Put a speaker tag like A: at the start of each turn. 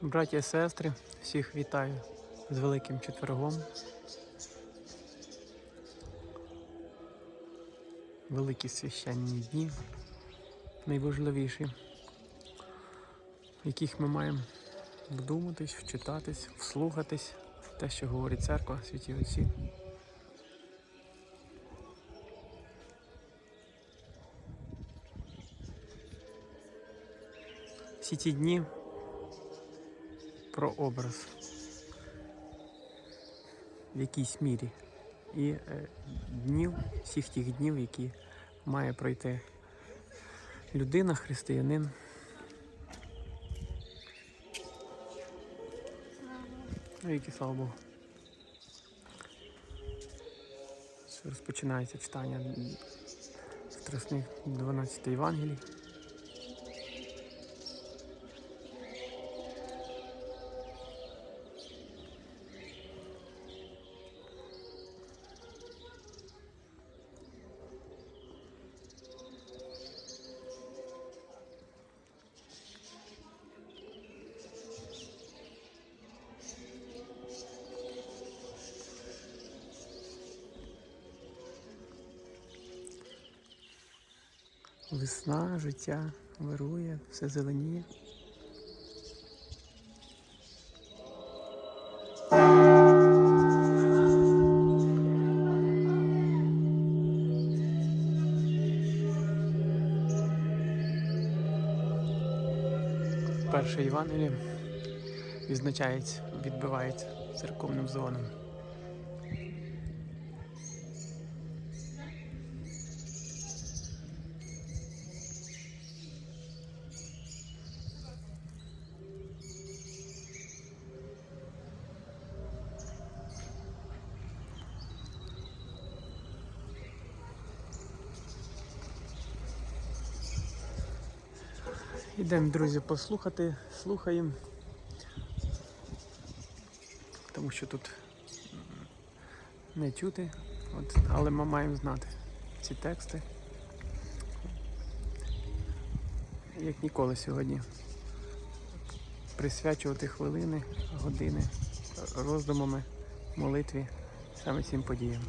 A: Браті і сестри, всіх вітаю з Великим Четвергом. Великі священні дні, найважливіші, яких ми маємо вдуматись, вчитатись, вслухатись те, що говорить церква, святі отці. Всі ті дні про образ в якійсь мірі. І е, днів, всіх тих днів, які має пройти людина, християнин. Ну, які слава Богу. Розпочинається читання страсних 12 Євангелій. Весна, життя вирує, все зеленіє. Перше Євангеліє відзначається, відбивається церковним дзвоном. Ідемо, друзі, послухати, слухаємо. Тому що тут не чути, от, але ми маємо знати ці тексти. Як ніколи сьогодні. Присвячувати хвилини, години роздумами, молитві саме цим подіям.